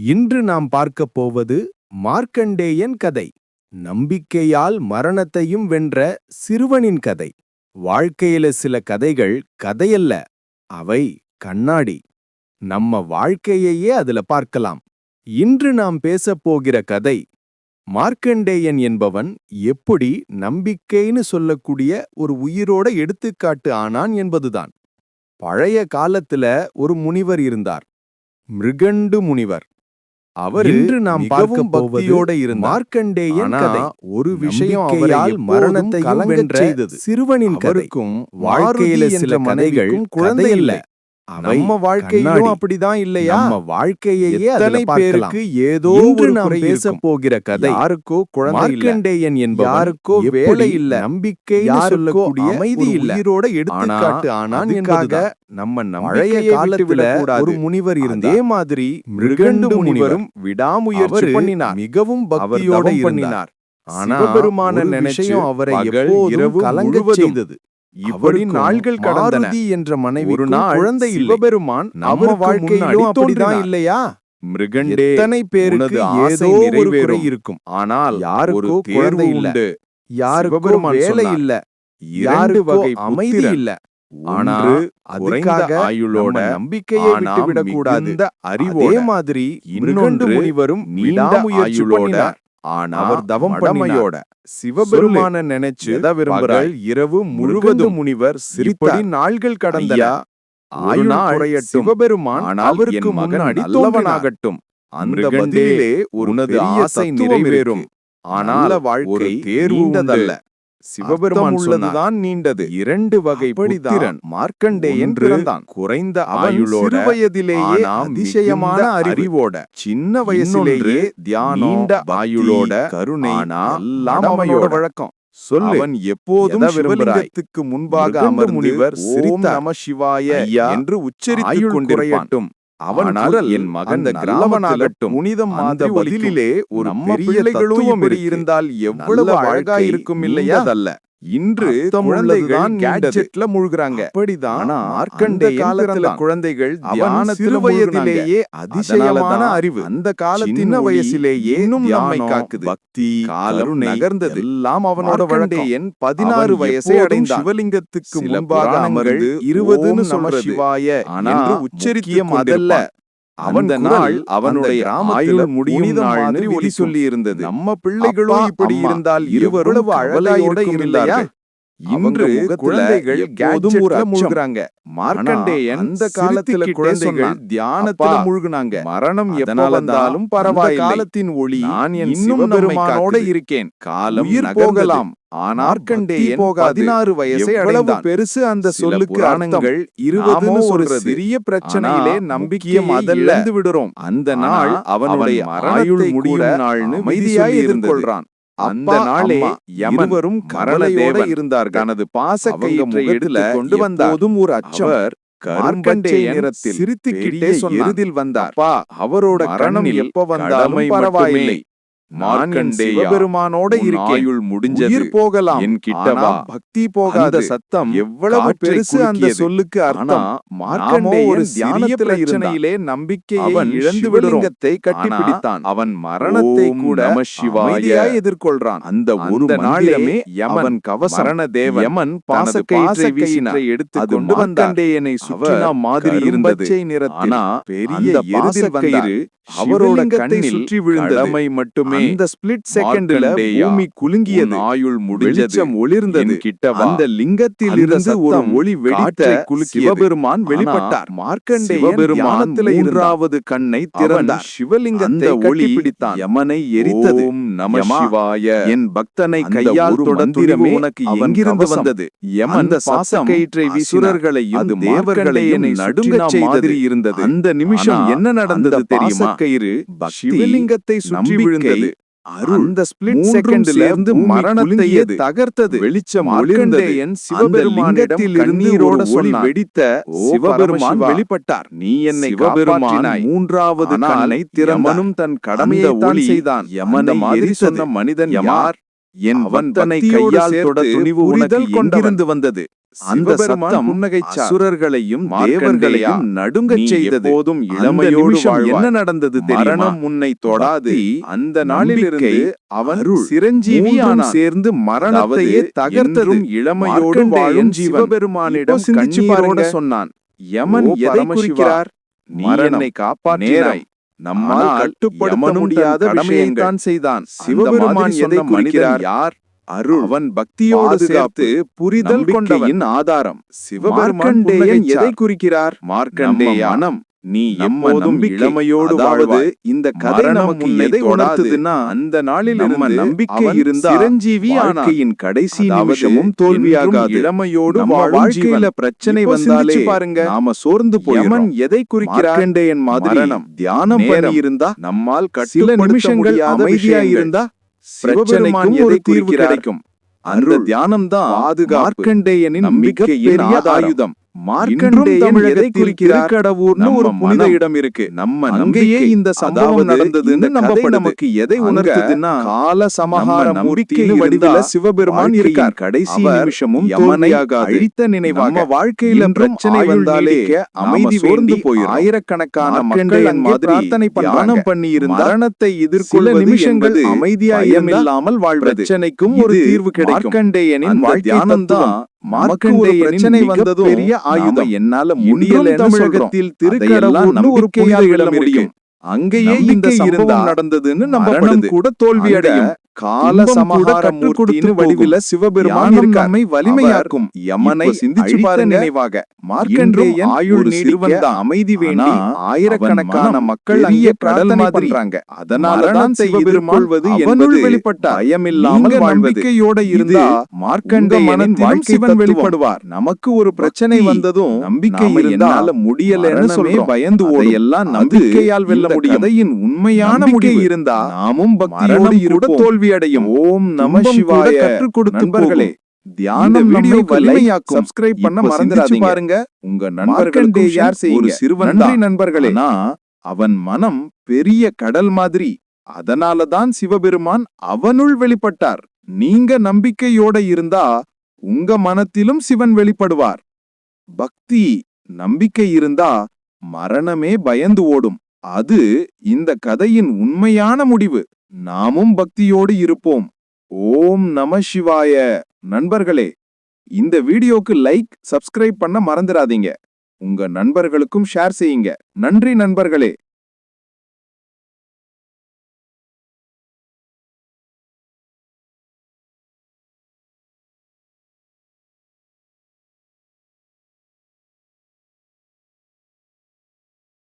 இன்று நாம் பார்க்கப் போவது மார்க்கண்டேயன் கதை. நம்பிக்கையால் மரணத்தையும் வென்ற சிறுவனின் கதை. வாழ்க்கையில சில கதைகள் கதையல்ல அவை கண்ணாடி. நம்ம வாழ்க்கையையே அதுல பார்க்கலாம். இன்று நாம் பேசப் போகிற கதை மார்க்கண்டேயன் என்பவன் எப்படி நம்பிக்கைன்னு சொல்லக்கூடிய ஒரு உயிரோட எடுத்துக்காட்டு ஆனான் என்பதுதான். பழைய காலத்துல ஒரு முனிவர் இருந்தார். மிருகண்டு முனிவர். அவர் இன்று நாம் பார்க்கும் பக்தியோட இருந்த மார்க்கண்டேயன் கதை. ஒரு விஷயம் அவரால் மரணத்தை கலங்கச் செய்தது. சிறுவனின் கதைக்கும் வாழ்க்கையில சில கதைகள் குழந்தை இல்ல நம்ம வாழ்க்கையிலும் அப்படிதான் இல்லையா? நம்ம வாழ்க்கையையே எத்தனை பேருக்கு ஏதோ ஒரு நாம் பேச போகிற கதை யாருக்கோ குழந்தை மார்க்கண்டேயன் என்பவன் யாருக்கோ வேலை இல்ல. நம்பிக்கை சொல்லக்கூடிய அமைதி இல்ல. உயிரோட எடுத்துக்காட்டு ஆனான் என்பதாக நம்ம பழைய காலத்துல ஒரு முனிவர் இருந்தார். அதே மாதிரி மிருகண்டு முனிவரும் விடாமுயற்சி பண்ணினார். மிகவும் பக்தியோட பண்ணினார். ஆனா பெருமான நினைச்சையும் அவரை எப்போதும் கலங்க செய்தது. இப்படி நாள்கள் கடந்தன. என்ற மனைவி ஒரு நாள் குழந்தை சிவபெருமான் நம்ம வாழ்க்கையிலும் அப்படிதான். இல்லையா? மிருகண்டே எத்தனை பேருக்கு ஏதோ ஒரு குறை இருக்கும். ஆனால் யாருக்கோ குழந்தை இல்ல. யாருக்கோ வேலை இல்ல. யாரு வகை அமைதி இல்ல. ஆனா அதுக்காக ஆயுளோட நம்பிக்கையை விட்டு விடக்கூடாது அறிவோ மாதிரி இன்னொன்று முனிவரும் விடாமுயற்சி பண்ணினார். ஆனா அவர் தவம் பண்ணையோட சிவபெருமான நினைச்சு விரும்புகிறாள் இரவு முழுவதும் முனிவர் சிரிப்படி நாள்கள் கடந்தன. ஆயுள் சிவபெருமான் அவருக்கு முன்னாடி நல்லவனாகட்டும். அந்த பதிலே ஒரு ஆசை நிறைவேறும். ஆனால் வாழ்க்கை தேர்வுண்டதல்ல சிவபெருமான் உள்ளதுதான் நீண்டது. இரண்டு வகை புத்திரன் மார்க்கண்டேயன் பிறந்தான். குறைந்த ஆயுளோட வயதிலேயே அதிசயமான அறிவோட சின்ன வயசிலேயே தியானம் ஆயுளோட கருணை எல்லாமையோட வழக்கம். சொல்லு. அவன் எப்போதும் சிவலிங்கத்துக்கு முன்பாக அமர் முனிவர் ஓம் நம சிவாய என்று உச்சரித்துக் கொண்டிருப்பாட்டும் அவனால் என் மகன் கிராமனாகட்டும் புனிதம் அந்த பதிலிலே ஒரு பெரிய தத்துவம் இருந்தால் எவ்வளவு அழகா இருக்கும் இல்லையா? அதல்ல இன்று குழந்தைகள் கேட்ஜெட்ல முழுகுறாங்க. அப்படிதான் மார்க்கண்டே காலத்துல குழந்தைகள் தியானத்துல வயதிலேயே அதிசயமான அறிவு. அந்த காலத்தின் வயசிலேயே இன்னும் நம்மை காக்குது. பக்தி காலம் நகர்ந்தது. எல்லாம் அவனோட வழக்கையன் பதினாறு வயசை அடைந்தான். சிவலிங்கத்துக்கு முன்பாக அமர்ந்து இருபதுன்னு சொல்ற சிவாய என்று உச்சரிக்கிய அதல்ல. அவன் நாள் அவனுடைய ஆயுள் முடியும் நாள்னு ஒளி சொல்லி இருந்தது நம்ம பிள்ளைகளும் இப்படி இருந்தால் இருவரும் அழகாயோட இருந்தார்கள்? இன்று குழந்தைகள் கேட்ஜெட்ல முழுகுறாங்க. மார்க்கண்டேயன் அந்த காலத்துல குழந்தைகள் தியானத்துல முழுகுனாங்க. மரணம் எப்ப வந்தாலும் பரவாயில்லை. காலத்தின் ஒளி நான் என் இன்னும் பெருமானோட இருக்கேன். காலம் போகலாம். பதினாறு வயசை அடைந்தான். பெருசு அந்த சொல்லுக்கு அர்த்தங்கள் இருபதுன்னு ஒரு சிறிய பிரச்சனையிலே நம்பிக்கையம் அதல்ல விடுறோம். அந்த நாள் அவனுடைய மரணத்தை முடியும் நாள்னு அமைதியாய் எதிர்கொள்றான். அந்த நாளே யமவரும் கரளையோட இருந்தார் தனது பாச கையை எடுத்து கொண்டு வந்தார். ஒரு அச்சவர் நிறத்தில் சிரித்துக்கிட்டே எருதில் வந்தார். பா அவரோட கரணம் எப்ப வந்தாலும் பரவாயில்லை. சிவபெருமானோட இருக்கையுள் முடிஞ்சது. போகலாம். என் கிட்டவா? பக்தி போகாத. சத்தம் எவ்வளவு பெருசு அந்த சொல்லுக்கு அர்த்தம். மார்க்கண்டே ஒரு தியானத்துல பிரச்சனையிலே நம்பிக்கையை இழந்து விடுலிங்கத்தை கட்டிப்பிடித்தான். அவன் மரணத்தை கூட சிவாய எதிர்கொள்றான். அந்த ஒரு நாளிலே யமன் கவசரண தேவன் யமன் பாசக்கயிற்றை வீசினாரை. எடுத்து கொண்டு வந்தாண்டேயனை சுற்றினா மாதிரி இருந்தது. நிறத்தில் பெரிய எருதில் கயிறு அவரோட கண்ணில் சுற்றி விழுந்தமை மட்டுமே அந்த ஸ்பிளிட் செகண்ட்ல பூமி குலுங்கியது. ஆயுள் முடிஞ்சது. ஒளிர்ந்தது. கிட்ட அந்த லிங்கத்தில் இருந்து ஒரு ஒளி வெடித்த சிவபெருமான் வெளிப்பட்டார். மார்க்கண்டே சிவபெருமானத்துல இரண்டாவது கண்ணை திறந்தார். சிவலிங்கத்தை ஒளி பிடித்தான் யமனை எரித்தது. நம சிவாய. என் பக்தனை கையால் தொடர்ந்திரமே உனக்கு எங்கிருந்து வந்தது? யமன் பாச கயிற்றை விசுரர்களையும் தேவர்களையும் நடுங்கச் செய்தது. இருந்தது. அந்த நிமிஷம் என்ன நடந்தது தெரியுமா? கயிறு சிவலிங்கத்தை சுற்றி விழுந்தது. அந்த ஸ்பிளிட் செகண்ட்ல இருந்து மரணத்தையே தகர்த்தது. வெளிச்சம் ஒளிர்ந்தேன் சிவபெருமானிடத்தில் இருந்து ஒளி வெடித்த சிவபெருமான் வெளிப்பட்டார். நீ என்னை சிவபெருமானாய் மூன்றாவது கண்ணை திறமனும் தன் கடமையை ஒளி செய்தான். யமனை மாதிரி சொன்ன மனிதன் யார்? என் வந்தனை கையால் தொட துணிவு உனக்கு கொண்டிருந்து வந்தது? அந்த சத்தம். அசுரர்களையும் தேவர்களையும் நடுங்கச் செய்தது அந்த இளமையோடு. என்ன நடந்தது மரணம் உன்னை தொடாது. அந்த நாளிலிருந்து அவன் அருள், சிரஞ்சீவி மூன்றும் ஆனான் சேர்ந்து மரணத்தையே அதாவது தகர்த்தது. என்றும் இளமையோடு வாழும். சிவபெருமானிடம் கண்ணீரோட. சொன்னான் யமன் எதை குறிக்கிறார்? நீ என்னை காப்பாற்றினாய். நம்மால் கட்டுப்படுத்த முடியாத தன் கடமையை விஷயங்கள். தான் செய்தான் சிவபெருமான் எதை குறிக்கிறார்? யார்? அருள் அவன் பக்தியோடு சேர்த்து புரிதல் கொண்டவன். ஆதாரம். புன்னகைச்சார். எதை குறிக்கிறார்? மார்க்கண்டேயா, நம்ம மனம் நீ எப்போதும் நம்பிக்கை, இளமையோடு வாழ்வாய். இந்த கதை நமக்கு எதை. உணர்த்துதுன்னா அந்த நாளில் நம்ம நம்பிக்கை இருந்தா சிரஞ்சீவி வாழ்க்கையின் கடைசி நிமிஷமும் தோல்வியாகாது. இளமையோடு வாழ்க்கையில. பிரச்சனை வந்தாலே பாருங்க. நாம சோர்ந்து போயிடுறோம். யமன் எதை குறிக்கிறார்? மார்க்கண்டேயன் மாதிரி தியானம் பண்ணி இருந்தா நம்மால் சில நிமிஷங்கள் முடியாத அமைதியா. இருந்தா சிவபெருமான் ஒரு தீர்வு? கிடைக்கும் அந்த அருள், தியானம் தான் பாதுகாப்பு, மார்க்கண்டேயனின் மிகப்பெரிய. ஆயுதம் ஒரு நம்ம புனித இடம் இருக்கு. நம்ம அங்கேயே இந்த சம்பவம் நடந்ததுன்னு நம்பப்படுது. நமக்கு எதை உணர்த்துதுன்னா கால நம்ம மூர்த்தியின் நம்பிக்கை வடிவில சிவபெருமான் இருக்கார். கடைசி நிமிஷமும் அழித்த நினைவாக நம்ம வாழ்க்கையில பிரச்சனை வந்தாலே அமைதி வேண்டி போயிடும் ஆயிரக்கணக்கான மக்கள் பிரார்த்தனை. தியானம் பண்ணி இருந்தா மரணத்தை சில எதிர்கொள்வது நிமிஷங்கள் அமைதியா இல்லாமல் வாழ்வது. பிரச்சனைக்கும் ஒரு தீர்வு கிடைக்கும். மார்க்கண்டேயனின் தியானம் தான் பிரச்சனை வந்ததும் மிகப்பெரிய ஆயுதம். என்னால முடியலன்னு தமிழகத்தில் திருக்கடவுர்னு ஒரு புனித இடம் முடியும். அங்கேயே இந்த சம்பவம் நடந்ததுன்னு நம்பப்படுது கூட தோல்வி அடையும் கால கொடுத்து வடிவில சிவபெருமான் நம்மை வலிமையாக்கும். யமனை சிந்திச்சு பாருங்க. நினைவாக மார்க்கண்டேயன் ஆயுள் சிறுவன் தான் அமைதி வேண்டி ஆயிரக்கணக்கான மக்கள் அங்கே கடல் பிரார்த்தனை மாதிரி பண்றாங்க. அதனாலதான் மரணத்தை சிவபெருமான் என்பது வெளிப்பட்டார் பயமில்லாமல் நீங்க வாழ்வது. நம்பிக்கையோட இது இருந்தா மார்க்கண்டேயனின் மார்க்கண்டேயனின் வாழ்க்கை வாழ்க்கை தத்துவம். வெளிப்படுவார் நமக்கு ஒரு பிரச்சனை வந்ததும் நம்பிக்கை நாம இருந்தா என்னால முடியலன்னு சொல்றோம் பயந்து அது நம்பிக்கையால் வெல்ல முடியும் உண்மையான முடிவு. இருந்தா நாமும் பக்தியோடு இருப்போம். தோல்வி அடையும் ஓம் நம சிவாய கற்றுக் கொடுத்து நண்பர்களே. தியானம் வீடியோக்கு வலிமையாக்கும் subscribe பண்ண மறந்துடாதீங்க. பாருங்க. உங்க மார்க்கண்டேயன் ஷேர் செய்யுங்க. சிறுவன் நன்றி. நண்பர்களே. அவன் மனம் பெரிய கடல் மாதிரி. அதனாலதான் சிவபெருமான் அவனுள் வெளிப்பட்டார். நீங்க நம்பிக்கையோட இருந்தா உங்க மனத்திலும் சிவன் வெளிப்படுவார். பக்தி நம்பிக்கை இருந்தா மரணமே பயந்து ஓடும். அது இந்த கதையின் உண்மையான முடிவு. நாமும் பக்தியோடு இருப்போம். ஓம் நம சிவாய. நண்பர்களே இந்த வீடியோக்கு லைக் சப்ஸ்கிரைப் பண்ண மறந்துடாதீங்க. உங்க நண்பர்களுக்கும் ஷேர் செய்யுங்க. நன்றி நண்பர்களே.